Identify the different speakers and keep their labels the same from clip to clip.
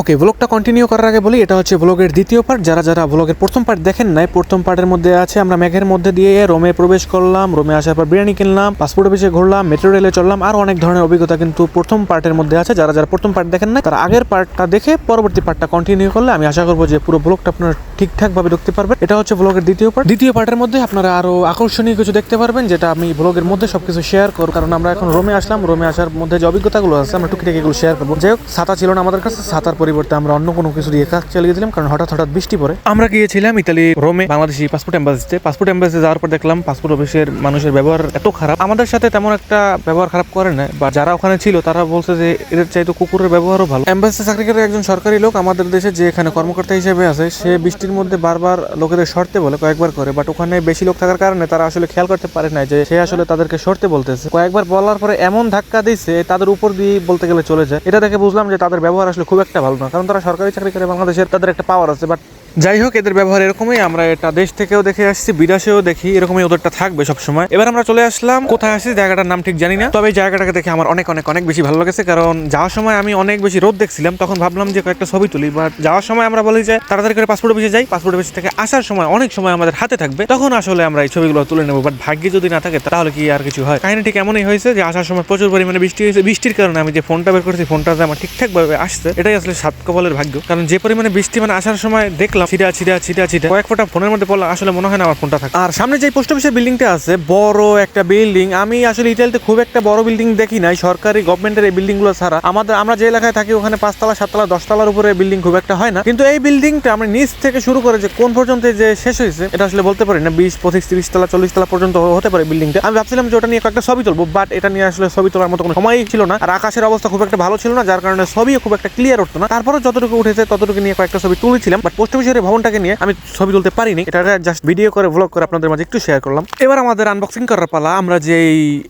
Speaker 1: ওকে ব্লগটা কন্টিনিউ করার আগে বলি, এটা হচ্ছে ব্লগের দ্বিতীয় পার্ট যারা যারা ব্লগের প্রথম পার্ট দেখেন নাই, প্রথম পার্টের মধ্যে আছে, আমরা মেঘের মধ্যে দিয়ে রোমে প্রবেশ করলাম, রোমে আসার পর বিরিয়ানি কিনলাম পাসপোর্ট অফিসে ঘুরলাম মেট্রো রেলে চললাম, আর অনেক ধরনের অভিজ্ঞতা কিন্তু প্রথম পার্টের মধ্যে আছে। যারা যারা প্রথম পার্ট দেখেন না তারা আগের পার্টটা দেখে পরবর্তী পার্টটা কন্টিনিউ করলে আমি আশা করব যে পুরো ব্লগটা আপনারা ঠিকঠাক ভাবে দেখতে পারবেন। এটা হচ্ছে ব্লগের দ্বিতীয় পার্ট দ্বিতীয় পার্টের মধ্যে আপনারা আরও আকর্ষণীয় কিছু দেখতে পারবেন, যেটা আমি ব্লগের মধ্যে সবকিছু শেয়ার করব। কারণ আমরা এখন রোমে আসলাম, রোমে আসার মধ্যে যে অভিজ্ঞতাগুলো আছে, আমরা টুকিটাকি এগুলো শেয়ার করব। যাই হোক ছাতা ছিল না আমাদের কাছে ছাতার পরিবর্তে আমরা অন্য কোনো কিছু দিয়ে কাজ চালিয়ে দিলাম কারণ হঠাৎ হঠাৎ বৃষ্টি পড়ে। আমরা গিয়েছিলাম ইতালি, রোমে, বাংলাদেশি পাসপোর্ট এম্বাসিতে পাসপোর্ট এম্বাসিতে যাওয়ার পর দেখলাম পাসপোর্ট অফিসের মানুষের ব্যবহার এত খারাপ। আমাদের সাথে তেমন একটা ব্যবহার খারাপ করে না বা যারা ওখানে ছিল, তারা বলছে যে এদের চাইতে কুকুরের ব্যবহারও ভালো। এম্বাসিতে চাকরি করে একজন সরকারি লোক আমাদের দেশে, যে এখানে কর্মকর্তা হিসেবে আছে, সে বৃষ্টির মধ্যে বারবার লোকেদের সরতে বলে, কয়েকবার করে। বাট ওখানে বেশি লোক থাকার কারণে তারা আসলে খেয়াল করতে পারে না যে সে আসলে তাদেরকে সরতে বলতেছে। কয়েকবার বলার পরে এমন ধাক্কা দিচ্ছে তাদের উপর দিয়ে বলতে গেলে চলে যায়। এটা দেখে বুঝলাম যে তাদের ব্যবহার আসলে খুব একটা ভালো না কারণ তারা সরকারি চাকরি করে বাংলাদেশের তাদের একটা পাওয়ার আছে বাট যাই হোক, এদের ব্যবহার এরকমই। আমরা এটা দেশ থেকেও দেখে আসছি, বিদেশেও দেখি, এরকমই ওদেরটা থাকবে সবসময়। এবার আমরা চলে আসলাম, কোথায় আসছি জায়গাটার নাম ঠিক জানি না। তবে এই জায়গাটাকে দেখে আমার অনেক অনেক অনেক বেশি ভালো লেগেছে, কারণ যাওয়ার সময় আমি অনেক বেশি রোদ দেখছিলাম। তখন ভাবলাম যে কয়েকটা ছবি তুলি বাট যাওয়ার সময় আমরা বলি যে তাড়াতাড়ি করে পাসপোর্ট অফিসে যাই। পাসপোর্ট অফিস থেকে আসার সময় অনেক সময় আমাদের হাতে থাকবে। তখন আসলে আমরা এই ছবিগুলো তুলে নেব বাট ভাগ্যে যদি না থাকে, তাহলে কি আর কিছু হয়? কাহিনী ঠিক এমনই হয়েছে যে আসার সময় প্রচুর পরিমাণে বৃষ্টি হয়েছে। বৃষ্টির কারণে আমি যে ফোনটা বের করেছি ফোনটা যে আমার ঠিকঠাকভাবে আসছে। এটাই আসলে সাত কপালের ভাগ্য। কারণ যে পরিমাণে বৃষ্টি মানে আসার সময় দেখলাম ছিটা ছিটা ছিটা ছিটা কয়েক ফোঁটা ফোনের মধ্যে পড়ল আসলে মনে হয় না আমার ফোনটা থাকে। আর সামনে যে পোস্ট অফিসের বিল্ডিংটা আছে, বড় একটা বিল্ডিং, আমি আসলে ইতালিতে খুব একটা বড় বিল্ডিং দেখি নাই, সরকারি গভর্নমেন্টের এই বিল্ডিংগুলো ছাড়া। আমাদের, আমরা যে এলাকায় থাকি, ওখানে পাঁচতলা, সাততলা, দশতলার উপরে বিল্ডিং খুব একটা হয় না। কিন্তু এই বিল্ডিংটা আমরা নিচ থেকে শুরু করে যে কোন পর্যন্ত যে শেষ হয়েছে, এটা আসলে বলতে পারি না, বিশ, পঁচিশ, তিরিশ তলা, চল্লিশ তলা পর্যন্ত হতে পারে বিল্ডিংটা। আমি ভাবছিলাম যে ওটা নিয়ে কয়েকটা ছবি তুলবো বাট এটা নিয়ে আসলে ছবি তোলার মতো কোনো সময়ই ছিল না। আর আকাশের অবস্থা খুব একটা ভালো ছিল না, যার কারণে ছবিও খুব একটা ক্লিয়ার উঠতো না। তারপরে যতটুকু উঠেছে, ততটুকু নিয়ে কয়েকটা ছবি তুলেছিলাম বাট পোস্ট অফিসের এই ভবনটাকে নিয়ে আমি ছবি তুলতে পারিনি। এটা জাস্ট ভিডিও করে ব্লগ করে আপনাদের মাঝে একটু শেয়ার করলাম। এবার আমাদের আনবক্সিং করার পালা, আমরা যে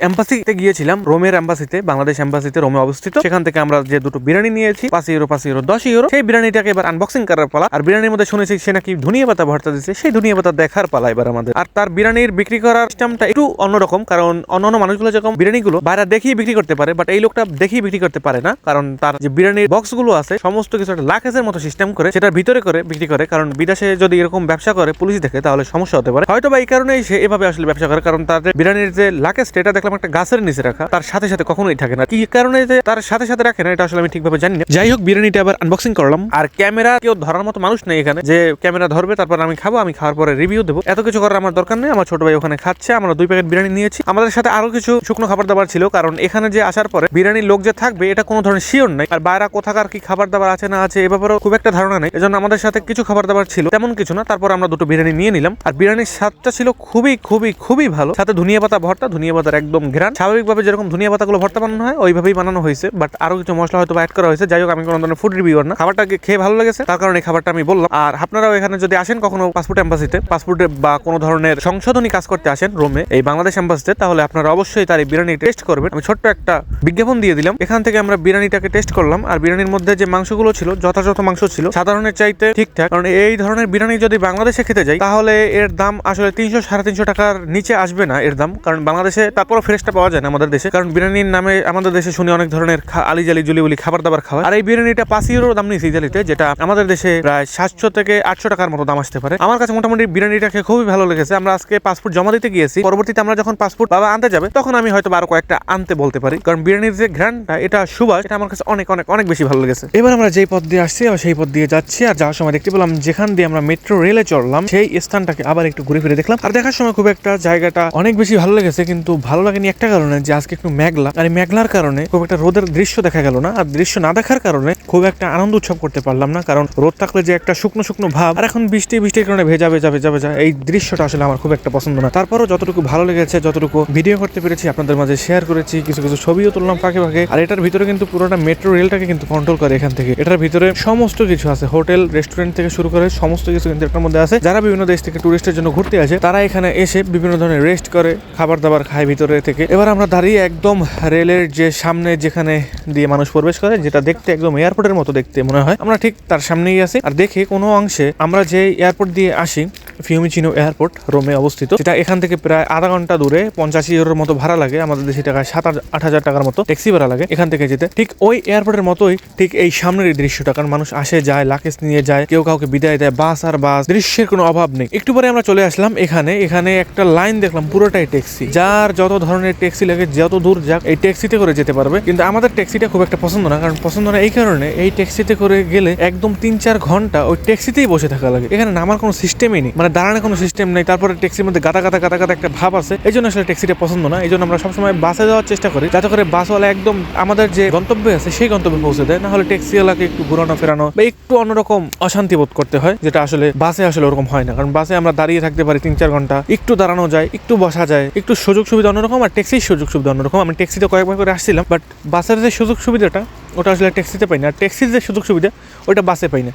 Speaker 1: এম্বাসিতে গিয়েছিলাম, রোমের এম্বাসিতে বাংলাদেশ এম্বাসিতে রোমে অবস্থিত। সেখান থেকে আমরা যে দুটো বিরিয়ানি নিয়েছি, পাঁচ ইউরো পাঁচ ইউরো দশ ইউরো সেই বিরিয়ানিটাকে এবার আনবক্সিং করার পালা। আর বিরিয়ানির মধ্যে শুনেছি সে নাকি ধনিয়া পাতা ভর্তা দিচ্ছে সেই ধনিয়া পাতা দেখার পালা এবার আমাদের। আর তার বিরিয়ানির বিক্রি করার সিস্টেমটা একটু অন্যরকম, কারণ অন্যান্য মানুষগুলো যেরকম বিরিয়ানিগুলো বাইরে দেখিয়ে বিক্রি করতে পারে বাট এই লোকটা দেখিয়ে বিক্রি করতে পারে না, কারণ তার যে বিরিয়ানির বক্সগুলো আছে, সমস্ত কিছু একটা লাকেজের মতো সিস্টেম করে, সেটার ভিতরে করে বিক্রি করে কারণ বিদেশে যদি এরকম ব্যবসা করে, পুলিশ দেখে, তাহলে সমস্যা হতে পারে। হয়তো বা এই কারণেই সে এভাবে আসলে ব্যবসা করে, কারণ তাদের বিরিয়ানির যে লাকেজ, এটা দেখলাম একটা গাছের নিচে রাখা, তার সাথে সাথে কখনোই থাকে না। কি কারণে যে তার সাথে সাথে রাখে না, এটা আসলে আমি ঠিকভাবে জানি না। যাই হোক, বিরিয়ানিটা আবার আনবক্সিং করলাম। আর ক্যামেরা কেউ ধরার মতো মানুষ নেই এখানে। যে ক্যামেরা ধরবে, তারপর আমি খাব, আমি খাওয়ার পরে রিভিউ দেবো। এত কিছু করার আমার দরকার নেই। আমার ছোট ভাই ওখানে খাচ্ছে, আমরা দুই প্যাকেট বিরিয়ানি নিয়েছি। আমাদের সাথে আরও কিছু শুকনো খাবার দাবার ছিল, কারণ এখানে যে আসার পরে বিরিয়ানির লোক যে থাকবে, এটা কোনো ধরনের শিওর নাই। আর বাইরে কোথাকার কি খাবার দাবার আছে না আছে, এ ব্যাপারেও খুব একটা ধারণা নেই। এজন্য আমাদের সাথে কিছু খাবার দাবার ছিল, তেমন কিছু না। তারপর আমরা দুটো বিরিয়ানি নিয়ে নিলাম। আর বিরিয়ানির স্বাদটা ছিল খুবই খুবই খুবই ভালো। সাথে ধনিয়া পাতা ভর্তা, ধনিয়া পাতার একদম ঘ্রাণ স্বাভাবিকভাবে যেরকম ধনিয়া পাতাগুলো ভর্তা বানানো হয়, ওইভাবেই বানানো হয়েছে। বাট আরও কিছু মশলা হয়তো অ্যাড করা হয়েছে। যাই হোক, আমি কোনো ধরনের ফুড রিভিউর না। খাবারটা খেয়ে ভালো লেগেছে। তার কারণে খাবারটা আমি বললাম। আর আপনারাও এখানে যদি আসেন কখনো পাসপোর্ট এম্বাসিতে, পাসপোর্টে বা কোনো ধরনের সংশোধনী কাজ করতে আসেন রোমে, এই বাংলাদেশ এম্বাসিতে, তাহলে আপনারা অবশ্যই তার এই বিরিয়ানি টেস্ট করবেন। আমি ছোট্ট একটা বিজ্ঞাপন দিয়ে দিলাম। এখান থেকে আমরা বিরিয়ানিটাকে টেস্ট করলাম। আর বিরিয়ানির মধ্যে যে মাংসগুলো ছিল, যথাযথ মাংস ছিল, সাধারণের চাইতে ঠিকঠাক। কারণ এই ধরনের বিরিয়ানি যদি বাংলাদেশে খেতে যাই, তাহলে এর দাম আসলে তিনশো, সাড়ে তিনশো টাকার নিচে আসবে না এর দাম। কারণ বাংলাদেশে তারপরও ফ্রেশটা পাওয়া যায় না আমাদের দেশে। কারণ বিরিয়ানির নামে আমাদের দেশে শুনি অনেক ধরনের আলি জালি, জুলি বলি খাবার দাবার খাওয়া আর এই বিরিয়ানিটা পাঁচ ইউরো দাম নিয়েছে ইতালিতে, যেটা আমাদের দেশে প্রায় সাতশো থেকে আটশো টাকার মতো দাম আসতে পারে। আমার কাছে মোটামুটি বিরিয়ানিটা খেয়ে খুবই ভালো লেগেছে। আমরা আজকে পাসপোর্ট জমা দিতে গিয়েছি। পরবর্তীতে আমরা যখন পাসপোর্ট বাবা আনতে যাবে, তখন আমি হয়তো আরও কয়েকটা আনতে বলতে পারি। কারণ বিরিয়ানির যে ঘ্রানটা এটা সুবাস, এটা আমার কাছে অনেক অনেক অনেক বেশি ভালো লেগেছে। এবার আমরা যেই পথ দিয়ে আসছি সেই পথ দিয়ে যাচ্ছি। আর যাওয়ার সময় দেখতে পেলাম যেখান দিয়ে আমরা মেট্রো রেলে চড়লাম, সেই স্থানটাকে আবার একটু ঘুরে ফিরে দেখলাম। আর দেখার সময় খুব একটা জায়গাটা অনেক বেশি ভালো লেগেছে, কিন্তু ভালো লাগেনি একটা কারণে যে আজকে একটু মেঘলা। আর মেঘলার কারণে খুব একটা রোদের দৃশ্য দেখা গেল না। আর দৃশ্য না দেখার কারণে খুব একটা আনন্দ উৎসব করতে পারলাম না, কারণ রোদ থাকলে যে একটা শুকনো শুকনো ভাব। আর এখন বৃষ্টি, বৃষ্টির কারণে ভেজা ভেজা ভেজা ভেজা এই দৃশ্যটা আসলে আমার খুব একটা পছন্দ না। তারপরও যতটুকু ভালো লেগেছে, যতটুকু ভিডিও করতে পেরেছি, আপনাদের মাঝে শেয়ার করেছি, কিছু কিছু ছবিও তুললাম ফাঁকে ফাঁকে। আর এটার ভিতরে কিন্তু পুরোটা মেট্রো রেলটাকে কিন্তু কন্ট্রোল করে এখান থেকে। এটার ভিতরে সমস্ত কিছু আছে। হোটেল রেস্টুরেন্ট থেকে শুরু শুরু করে সমস্ত কিছু কিন্তু এটার মধ্যে আছে। যারা বিভিন্ন দেশ থেকে টুরিস্টের জন্য ঘুরতে আসে, তারা এখানে এসে বিভিন্ন ধরনের রেস্ট করে খাবার দাবার খায় ভিতরে থেকে। এবার আমরা দাঁড়িয়ে একদম রেলের যে সামনে যেখানে দিয়ে মানুষ প্রবেশ করে, যেটা দেখতে একদম এয়ারপোর্টের মতো দেখতে মনে হয়। আমরা ঠিক তার সামনেই আছি। আর দেখে কোনো অংশে আমরা যে এয়ারপোর্ট দিয়ে আসি ফিউমিচিনো এয়ারপোর্ট রোমে অবস্থিত, সেটা এখান থেকে প্রায় আধা ঘণ্টা দূরে, পঞ্চাশ ইউরোর মতো ভাড়া লাগে। আমাদের দেশি টাকায় সাত আট- হাজার টাকার মতো ট্যাক্সি ভাড়া লাগে এখান থেকে যেতে। ঠিক ওই এয়ারপোর্টের মতোই ঠিক এই সামনের দৃশ্যটা, কারণ মানুষ আসে, যায় লাকেজ নিয়ে যায়, কেউ কাউকে বিদায় দেয়, বাস আর বাস, দৃশ্যের কোনো অভাব নেই। একটু পরে আমরা চলে আসলাম এখানে এখানে একটা লাইন দেখলাম, পুরোটাই ট্যাক্সি। যার যত ধরনের ট্যাক্সি লাগে, যত দূর যাক, এই ট্যাক্সিতে করে যেতে পারবে। কিন্তু আমাদের ট্যাক্সিটা খুব একটা পছন্দ না, কারণ পছন্দ না এই কারণে এই ট্যাক্সিতে করে গেলে একদম তিন চার ঘণ্টা ওই ট্যাক্সিতেই বসে থাকা লাগে। এখানে নামার কোনো সিস্টেমই নেই মানে দাঁড়ানোর কোনো সিস্টেম নেই, তারপরে ট্যাক্সির মধ্যে গাদা গাদা গাদা গাদা একটা ভাব আছে। এই জন্য আসলে ট্যাক্সিটা পছন্দ না, এই জন্য আমরা সবসময় বাসে যাওয়ার চেষ্টা করি, যাতে করে বাসওয়ালা একদম আমাদের যে গন্তব্যে আছে, সেই গন্তব্যে পৌঁছে দেয়। না হলে ট্যাক্সিওয়ালাকে একটু ঘুরানো ফেরানো বা একটু অন্যরকম অশান্তি বোধ করতে হয়, যেটা আসলে বাসে আসলে ওরকম হয় না। কারণ বাসে আমরা দাঁড়িয়ে থাকতে পারি তিন চার ঘণ্টা, একটু দাঁড়ানো যায়, একটু বসা যায়, একটু সুযোগ সুবিধা অন্যরকম আর ট্যাক্সির সুযোগ সুবিধা অন্যরকম। আমি ট্যাক্সিতে কয়েকবার করে আসছিলাম, বাট বাসের যে সুযোগ সুবিধাটা, ওটা আসলে ট্যাক্সিতে পাই না। আর ট্যাক্সির যে সুযোগ সুবিধা, ওটা বাসে পাই না।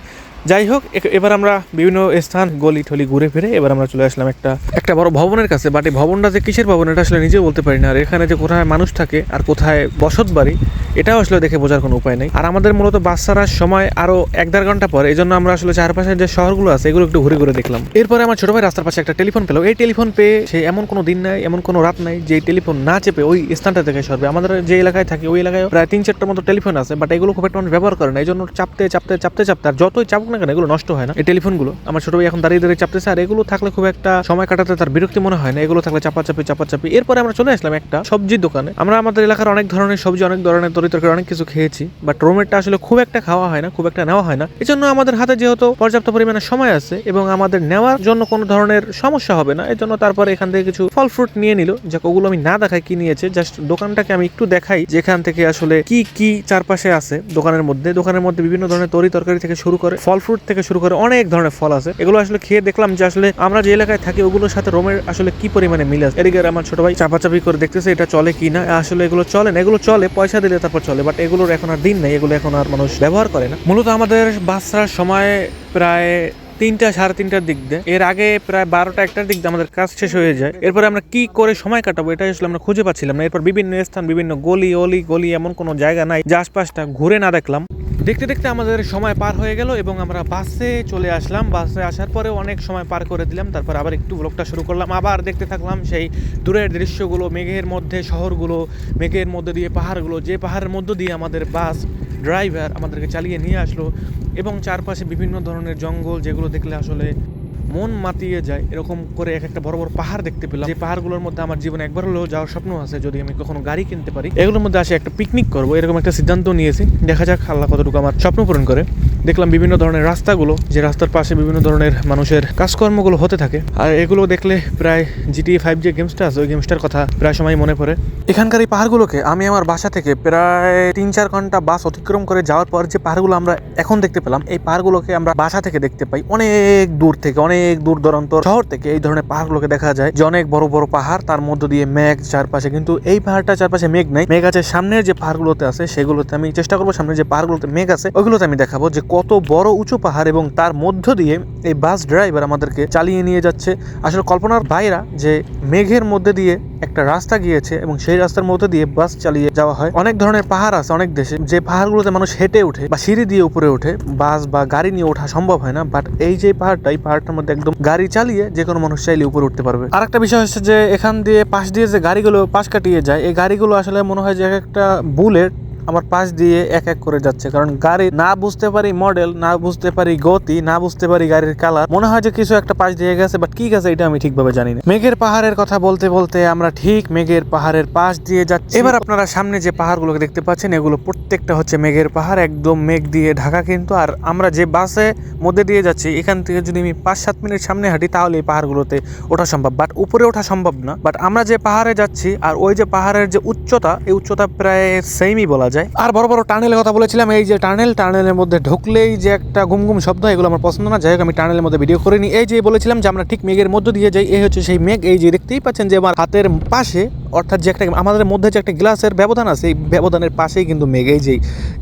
Speaker 1: যাই হোক এবার আমরা বিভিন্ন স্থান গলি ঠলি ঘুরে ফিরে এবার আমরা চলে আসলাম একটা একটা বড় ভবনের কাছে। বাট এই ভবনটা যে কিসের ভবন, এটা আসলে নিজেও বলতে পারি না। আর এখানে যে কোথায় মানুষ থাকে আর কোথায় বসত বাড়ি, এটাও আসলে দেখে বোঝার কোনো উপায় নেই। আর আমাদের মূলত বাস ছাড়ার সময় আরও এক দেড় ঘণ্টা পরে এই জন্য আমরা আসলে চারপাশের যে শহরগুলো আছে, এগুলো একটু ঘুরে ঘুরে দেখলাম। এরপরে আমার ছোট ভাই রাস্তার পাশে একটা টেলিফোন পেল। এই টেলিফোন পেয়ে সে এমন কোনো দিন নাই, এমন কোনো রাত নাই যে টেলিফোন না চেপে ওই স্থানটা থেকে সরবে। আমাদের যে এলাকায় থাকি, ওই এলাকায় প্রায় তিন চারটার মতো টেলিফোন আছে, বাট এগুলো খুব একটা মানুষ ব্যবহার করে না। এই জন্য চাপতে চাপতে চাপতে চাপতে আর যতই চাপুক না কেন এগুলো নষ্ট হয় না। এই টেলিফোনগুলো? আমার ছোট ভাই এখন দাঁড়িয়ে দাঁড়িয়ে চাপতেছে আর এগুলো থাকলে খুব একটা সময় কাটাতে তার বিরক্তি মনে হয় না। এগুলো থাকলে চাপাচাপি চাপাচাপি। এরপরে আমরা চলে আসলাম একটা সবজির দোকানে। আমরা আমাদের এলাকার অনেক ধরনের সবজি অনেক ধরনের তরি তরকারি অনেক কিছু খেয়েছি। বাট রোমেরটা আসলে খুব একটা খাওয়া হয় না খুব একটা নেওয়া হয় না। এই জন্য আমাদের হাতে যেহেতু পর্যাপ্ত পরিমাণে সময় আছে এবং আমাদের নেওয়ার জন্য কোনো ধরনের সমস্যা হবে না এই জন্য তারপরে এখান থেকে কিছু ফল ফ্রুট নিয়ে নিল। যাক ওগুলো আমি না দেখাই কি নিয়েছে জাস্ট দোকানটাকে আমি একটু দেখাই যেখান থেকে আসলে কি কি চারপাশে আছে দোকানের মধ্যে। দোকানের মধ্যে বিভিন্ন ধরনের তরি তরকারি থেকে শুরু করে ফল ফ্রুট থেকে শুরু করে অনেক ধরনের ফল আছে। এগুলো আসলে খেয়ে দেখলাম যে আসলে আমরা যে এলাকায় থাকি, ওগুলোর সাথে রোমের আসলে কি পরিমাণে মিল আছে? এদিকে আমার ছোট ভাই চাপাচাপি করে দেখতেছে, এটা চলে কি না? আসলে এগুলো চলে না। এগুলো চলে, পয়সা দিলে তারপর চলে বাট এগুলোর এখন আর দিন নেই। এগুলো এখন আর মানুষ ব্যবহার করে না। মূলত আমাদের বাসার সময় প্রায় তিনটা, সাড়ে তিনটার দিক দিয়ে। এর আগে প্রায় বারোটা, একটার দিক দিয়ে আমাদের কাজ শেষ হয়ে যায়। এরপরে আমরা কি করে সময় কাটাবো এটা আসলে আমরা খুঁজে পাচ্ছিলাম না। এরপর বিভিন্ন স্থান, বিভিন্ন গলি, অলি গলি এমন কোনো জায়গা নাই, যে আশপাশটা ঘুরে না দেখলাম। দেখতে দেখতে আমাদের সময় পার হয়ে গেল এবং আমরা বাসে চলে আসলাম। বাসে আসার পরে অনেক সময় পার করে দিলাম। তারপর আবার একটু ব্লগটা শুরু করলাম। আবার দেখতে থাকলাম সেই দূরের দৃশ্যগুলো, মেঘের মধ্যে, শহরগুলো, মেঘের মধ্যে দিয়ে পাহাড়গুলো, যে পাহাড়ের মধ্য দিয়ে আমাদের বাস ড্রাইভার আমাদেরকে চালিয়ে নিয়ে আসলো এবং চারপাশে বিভিন্ন ধরনের জঙ্গল যেগুলো দেখলে আসলে মন মাতিয়ে যায়। এরকম করে এক একটা বড় বড় পাহাড় দেখতে পেলাম। যে পাহাড়গুলোর মধ্যে আমার জীবনে একবার হলেও যাওয়ার স্বপ্ন আছে, যদি আমি কখনো গাড়ি কিনতে পারি। এগুলোর মধ্যে আসে একটা পিকনিক করব, এরকম একটা সিদ্ধান্ত নিয়েছি। দেখা যাক আল্লাহ কতটুকু আমার স্বপ্ন পূরণ করে। দেখলাম বিভিন্ন ধরনের রাস্তাগুলো, যে রাস্তার পাশে বিভিন্ন ধরনের মানুষের কাজকর্মগুলো হতে থাকে। আর এগুলো দেখলে প্রায় জিটি ফাইভ যে গেমসটা আছে, ওই গেমসটার কথা প্রায় সময় মনে পড়ে। এখানকার এই পাহাড়গুলোকে আমি আমার বাসা থেকে প্রায় তিন চার ঘণ্টা বাস অতিক্রম করে যাওয়ার পর যে পাহাড়গুলো আমরা এখন দেখতে পেলাম, এই পাহাড়গুলোকে আমরা বাসা থেকে দেখতে পাই অনেক দূর থেকে, অনেক দূর দূরান্ত শহর থেকে এই ধরনের পাহাড়গুলোকে দেখা যায়। যে অনেক বড় বড় পাহাড়, তার মধ্য দিয়ে মেঘ চারপাশে। কিন্তু এই পাহাড়টা চারপাশে মেঘ নাই, মেঘ আছে। সামনের যে পাহাড়গুলোতে আছে, সেগুলোতে আমি চেষ্টা করব সামনে যে পাহাড়গুলোতে মেঘ আছে ওইগুলোতে আমি দেখাবো যে কত বড় উঁচু পাহাড় এবং তার মধ্য দিয়ে এই বাস ড্রাইভার আমাদেরকে চালিয়ে নিয়ে যাচ্ছে। আসলে কল্পনার বাইরা যে মেঘের মধ্যে দিয়ে একটা রাস্তা গিয়েছে এবং সেই রাস্তার মধ্যে দিয়ে বাস চালিয়ে যাওয়া হয়। অনেক ধরনের পাহাড় আছে অনেক দেশে। যে পাহাড়গুলোতে মানুষ হেঁটে ওঠে বা সিঁড়ি দিয়ে উপরে ওঠে, বাস বা গাড়ি নিয়ে ওঠা সম্ভব হয় না। বাট এই যে পাহাড়টা, এই পাহাড়টার মধ্যে একদম গাড়ি চালিয়ে যে কোনো মানুষ চাইলে উপরে উঠতে পারবে। আর একটা বিষয় হচ্ছে যে এখান দিয়ে পাশ দিয়ে যে গাড়িগুলো পাশ কাটিয়ে যায়, এই গাড়িগুলো আসলে মনে হয় যে একটা বুলেট আমার পাশ দিয়ে এক এক করে যাচ্ছে। কারণ গাড়ি না বুঝতে পারি মডেল না বুঝতে পারি গতি, না বুঝতে পারি গাড়ির কালার মনে হয় যে কিছু একটা পাশ দিয়ে গেছে বাট কি গেছে এটা আমি ঠিকভাবে জানি না। মেঘের পাহাড়ের কথা বলতে বলতে আমরা ঠিক মেঘের পাহাড়ের পাশ দিয়ে যাচ্ছি। এবার আপনারা সামনে যে পাহাড়গুলোকে দেখতে পাচ্ছেন, এগুলো প্রত্যেকটা হচ্ছে মেঘের পাহাড়, একদম মেঘ দিয়ে ঢাকা কিন্তু। আর আমরা যে বাসে মধ্যে দিয়ে যাচ্ছি, এখান থেকে যদি আমি পাঁচ সাত মিনিট সামনে হাঁটি, তাহলে এই পাহাড়গুলোতে ওঠা সম্ভব। বাট উপরে ওঠা সম্ভব না। বাট আমরা যে পাহাড়ে যাচ্ছি, আর ওই যে পাহাড়ের যে উচ্চতা, এই উচ্চতা প্রায় সেমই বলা যায়। আর বড় বড় টানেলের কথা বলেছিলাম, এই যে টানেল, টানেলের মধ্যে ঢুকলেই যে একটা ঘুম ঘুম শব্দ, এগুলো আমার পছন্দ না। যাই হোক, আমি টানেলের মধ্যে ভিডিও করিনি। এই যে বলেছিলাম যে আমরা ঠিক মেঘের মধ্য দিয়ে যাই, এই হচ্ছে সেই মেঘ। এই যে দেখতেই পাচ্ছেন যে আমার হাতের পাশে অর্থাৎ যে একটা আমাদের মধ্যে যে একটা গ্লাসের ব্যবধান আছে, এই ব্যবধানের পাশেই কিন্তু মেঘ, এই যে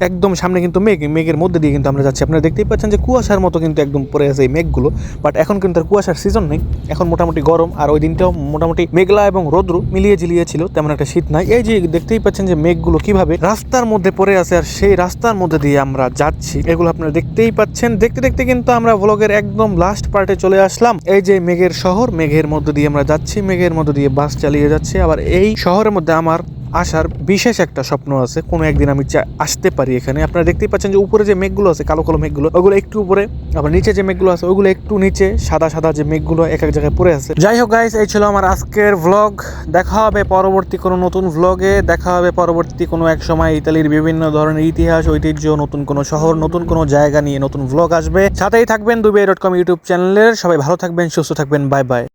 Speaker 1: একদম সামনে কিন্তু মেঘ মেঘের মধ্যে দিয়ে কিন্তু আমরা যাচ্ছি। আপনারা দেখতেই পাচ্ছেন যে কুয়াশার মতো কিন্তু একদম পড়ে আছে এই মেঘগুলো বাট এখন কিন্তু আর কুয়াশার সিজন নেই। এখন মোটামুটি গরম আর ওই দিনটাও মোটামুটি মেঘলা এবং রৌদ্র মিলিয়ে ঝিলিয়ে ছিল, তেমন একটা শীত নাই। এই যে দেখতেই পাচ্ছেন যে মেঘগুলো কীভাবে রাস্তার মধ্যে পড়ে আছে আর সেই রাস্তার মধ্যে দিয়ে আমরা যাচ্ছি, এগুলো আপনারা দেখতেই পাচ্ছেন। দেখতে দেখতে কিন্তু আমরা ভ্লগের একদম লাস্ট পার্টে চলে আসলাম। এই যে মেঘের শহর, মেঘের মধ্যে দিয়ে আমরা যাচ্ছি, মেঘের মধ্যে দিয়ে বাস চালিয়ে যাচ্ছে। আবার এই শহরের মধ্যে আমার আসার বিশেষ একটা স্বপ্ন আছে। কোনো একদিন আমি আসতে পারি এখানে। আপনারা দেখতেই পাচ্ছেন যে উপরে যে মেঘগুলো আছে, কালো কালো মেঘগুলো, ওগুলো একটু উপরে, আবার নিচে যে মেঘগুলো আছে, ওগুলো একটু নিচে, সাদা সাদা যে মেঘগুলো এক এক জায়গায় পড়ে আছে। যাই হোক গাইস এই ছিল আমার আজকের ভ্লগ দেখা হবে পরবর্তী কোনো নতুন ভ্লগে দেখা হবে পরবর্তী কোনো এক সময় ইতালির বিভিন্ন ধরনের ইতিহাস, ঐতিহ্য, নতুন কোনো শহর, নতুন কোনো জায়গা নিয়ে নতুন ভ্লগ আসবে। সাথেই থাকবেন দুবে ডট কম ইউটিউব চ্যানেলের। সবাই ভালো থাকবেন, সুস্থ থাকবেন বাই বাই